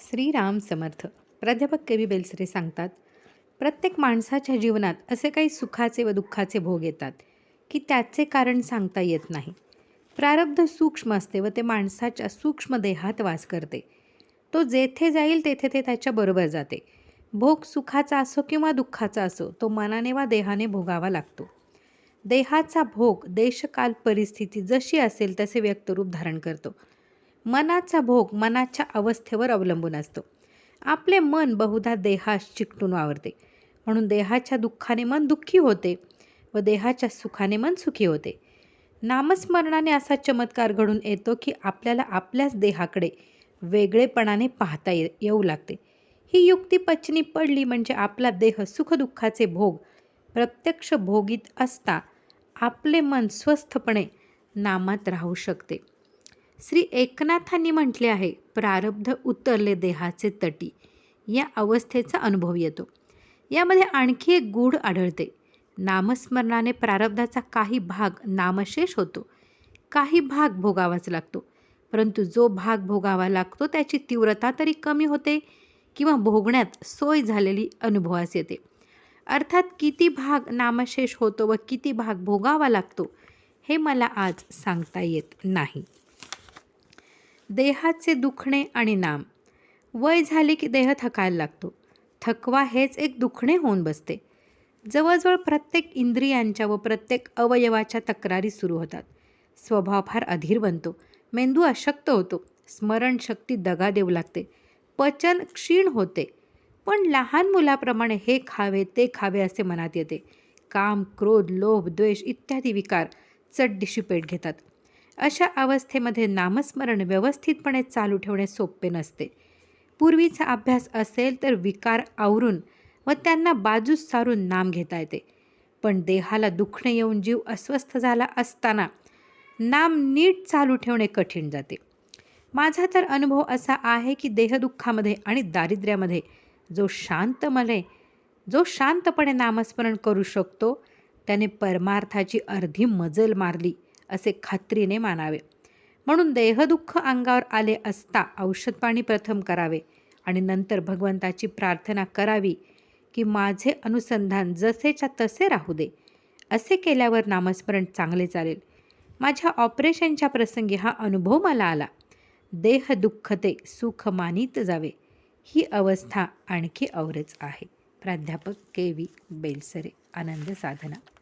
श्रीराम समर्थ. प्राध्यापक के. बेलसरे सांगतात प्रत्येक माणसाच्या जीवनात असे काही सुखाचे व दुःखाचे भोग येतात की त्याचे कारण सांगता येत नाही. प्रारब्ध सूक्ष्म असते व ते माणसाच्या सूक्ष्म देहात वास करते. तो जेथे जाईल तेथे ते त्याच्याबरोबर जाते. भोग सुखाचा असो किंवा दुःखाचा असो तो मनाने वा देहाने भोगावा लागतो. देहाचा भोग देशकाल परिस्थिती जशी असेल तसे व्यक्तरूप धारण करतो. मनाचा भोग मनाच्या अवस्थेवर अवलंबून असतो. आपले मन बहुधा देहास चिकटून वावरते. म्हणून देहाच्या दुःखाने मन दुःखी होते व देहाच्या सुखाने मन सुखी होते. नामस्मरणाने असा चमत्कार घडून येतो की आपल्याला आपल्याच देहाकडे वेगळेपणाने पाहता ये येऊ लागते. ही युक्ती पचनी पडली म्हणजे आपला देह सुखदुःखाचे भोग प्रत्यक्ष भोगीत असता आपले मन स्वस्थपणे नामात राहू शकते. श्री एकनाथांनी म्हटले आहे प्रारब्ध उतरले देहाचे तटी. या अवस्थेचा अनुभव येतो. यामध्ये आणखी एक गूढ आढळते. नामस्मरणाने प्रारब्धाचा काही भाग नामशेष होतो. काही भाग भोगावाच लागतो. परंतु जो भाग भोगावा लागतो त्याची तीव्रता तरी कमी होते किंवा भोगण्यात सोय झालेली अनुभवास येते. अर्थात किती भाग नामशेष होतो व किती भाग भोगावा लागतो हे मला आज सांगता येत नाही. देहाचे दुखणे आणि नाम. वय झाले की देह थकायला लागतो. थकवा हेच एक दुखणे होऊन बसते. जवळजवळ प्रत्येक इंद्रियांच्या व प्रत्येक अवयवाच्या तक्रारी सुरू होतात. स्वभाव फार अधीर बनतो. मेंदू अशक्त होतो. स्मरणशक्ती दगा देऊ लागते. पचन क्षीण होते. पण लहान मुलाप्रमाणे हे खावे ते खावे असे मनात येते. काम क्रोध लोभ द्वेष इत्यादी विकार चड्डीशी पेट घेतात. अशा अवस्थेमध्ये नामस्मरण व्यवस्थितपणे चालू ठेवणे सोपे नसते. पूर्वीचा अभ्यास असेल तर विकार आवरून व त्यांना बाजूस सारून नाम घेता येते. पण देहाला दुखणे येऊन जीव अस्वस्थ झाला असताना नाम नीट चालू ठेवणे कठीण जाते. माझा तर अनुभव असा आहे की देहदुःखामध्ये आणि दारिद्र्यामध्ये जो शांतमले जो शांतपणे नामस्मरण करू शकतो त्याने परमार्थाची अर्धी मजल मारली. असे खात्रीने मानावे. म्हणून देहदुःख अंगावर आले असता औषधपाणी प्रथम करावे आणि नंतर भगवंताची प्रार्थना करावी की माझे अनुसंधान जसेच्या तसे राहू दे. असे केल्यावर नामस्मरण चांगले चालेल. माझ्या ऑपरेशनच्या प्रसंगी हा अनुभव मला आला. देह दुःखते सुख मानित जावे. ही अवस्था आणखी औरच आहे. प्राध्यापक के व्ही बेलसरे. आनंद साधना.